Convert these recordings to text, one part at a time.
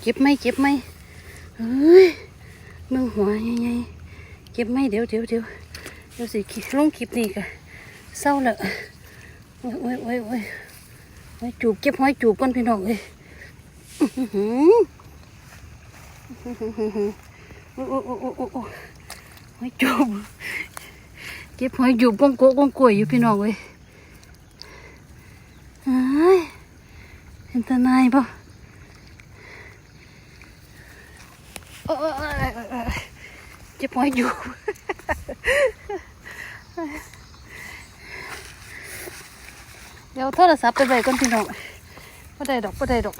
เก็บไหมเก็บไหมเฮ้ยมึงหัวยังไงเก็บไหมเดี๋ยวเดี๋ยวเดี๋ยวเดี๋ยวสิลงคลิปนี่กะเศร้าละโอ้ยโอ้ยโอ้ยโอ้ยโอ้ยจูบเก็บหอยจูบก่อนพี่น้องเลยอื้อหือโอ้โอ้โอ้โอ้โอ้โอ้ยหอยจูบเก็บหอยจูบกงโกะกงกล้วยอยู่พี่น้องเลยเฮ้ยเห็นตาหนปะ โอ้ยเจ็บหัวอยู่ เดี๋ยวโทรศัพท์ไปไว้ก่อนพี่น้องบ่ได้ดอกบ่ได้ดอก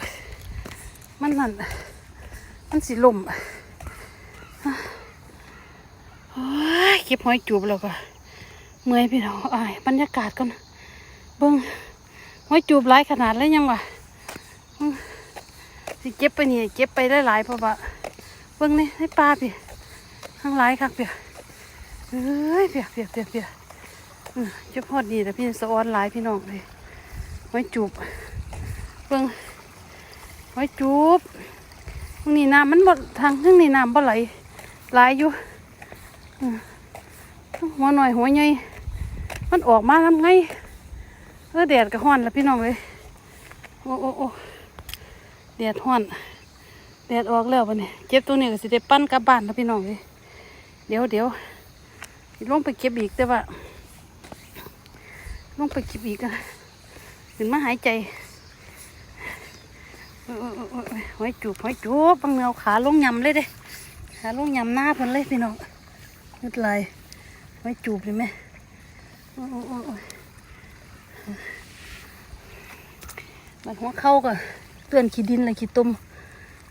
มันนั่น มันสิล่มโอ้ยเก็บหอยจูบแล้วก็เมื่อยพี่น้องอ้ายบรรยากาศก่อนเบิ่งหอยจูบหลายขนาดแล้วยังวะสิเก็บไปนี่เก็บไปได้หลายๆเพราะว่าเบิ่งนี่ให้ปลาพี่ ข้างหลายคักเปียเอ้ยเปียกเปียกเปียกเปียอืมเจะพอดีแต่พี่สะออนหลายพี่น้องเลยไว้จูบเบิ่งไว้จูบตรงนี้น้ำมันบ่ทางทั้งนี้น้ำบ่ไหลไหลอยู่มหัวหน่อยหัวใหญ่มันออกมาทำไงเออแดดก็ฮ้อนแล้วพี่น้องเลยโอ้โอ้โอ้แดดฮ้อนแดดออกแล้วปะเนี่ยเก็บตัวนี้ก็สิได้ปั้นกลับบ้านแล้วพี่น้องเลย เดี๋ยวเดี๋ยวลงไปเก็บอีกแต่ว่าลงไปเก็บอีกอะถึงมาหายใจโอ้ยโอ้ยโอ้ยโอ้ยหอยจูบหอยจูบบังเงาขาลงยำเลยเด้ขาลงยำหน้าเพิ่นเลยพี่น้องนึกลายหอยจูบเลยไหมโอ้ยโอ้ยโอ้ยมันหัวเข้าก็เตือนขี้ดินเลยขี้ตุ่ม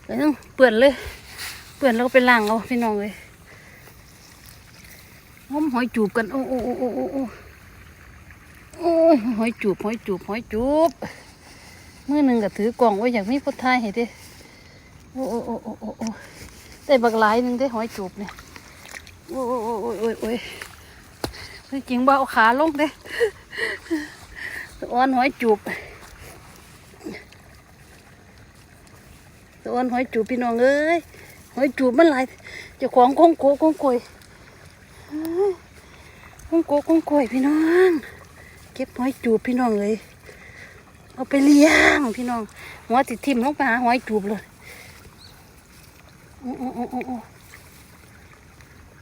ไปต้องเปื่อนเลย เปื่อนแล้วก็ไปล้างเอาพี่น้องเลย งมหอยจูบกัน โอ้โอ้โอ้โอ้โอ้โอ้หอยจูบหอยจูบหอยจูบเมื่อหนึ่งก็ถือกล่องไว้อย่ากมีคนทายให้เด้โอ้โอ้โอ้โอ้โอ้โอ้ได้บักหลายหนึ่งได้หอยจูบเนี่ยโอ้โอ้โอ้โอ้โอ้โอ้ยจริงเอาขาลงเด้อ้อนหอยจูบตัวหอยจูบพี่น้องเอ้ยหอยจูบมันหลายจ้าของคงโกคงกล้ย กุ้งโกกุ้งโกยพี่น้อง เก็บหอยจูบพี่น้องเลย เอาไปเลี้ยงพี่น้อง หัวติดทิ่มลงไปหาหอยจูบเลยโอ้โอ้โอ้โอ้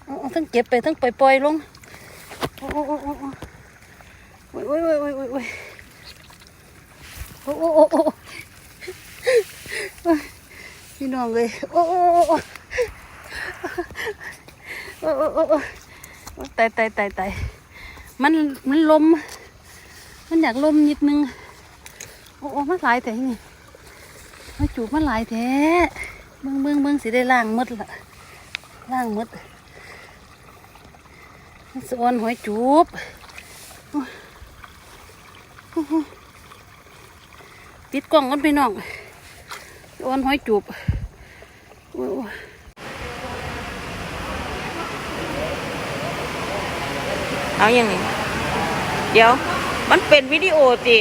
โอ้ทั้งเก็บไปทั้งปล่อยปล่อยลง โอ้โอ้โอ้โอ้โอ้ยโอ้ยโอ้ยโอ้ยโอ้ยโอ้โอ้โอ้พี่น้องเลย โอ้โอ้โอ้โอ้โอ้ ตายตายตายตายมันมันลม มันอยากลมนิดนึง โอ้โอ้มันหลายแต่นี่มาจูบมันหลายแท้เบิ้งเบิ้งเบิ้งสิได้ล่างมดละล่างมดมันสวนหอยจูบปิดกล้องกันพี่น้องโอนหอยจูบโอ้ยโอ้ย เอาอย่างนี้ เดี๋ยว มันเป็นวิดีโอจี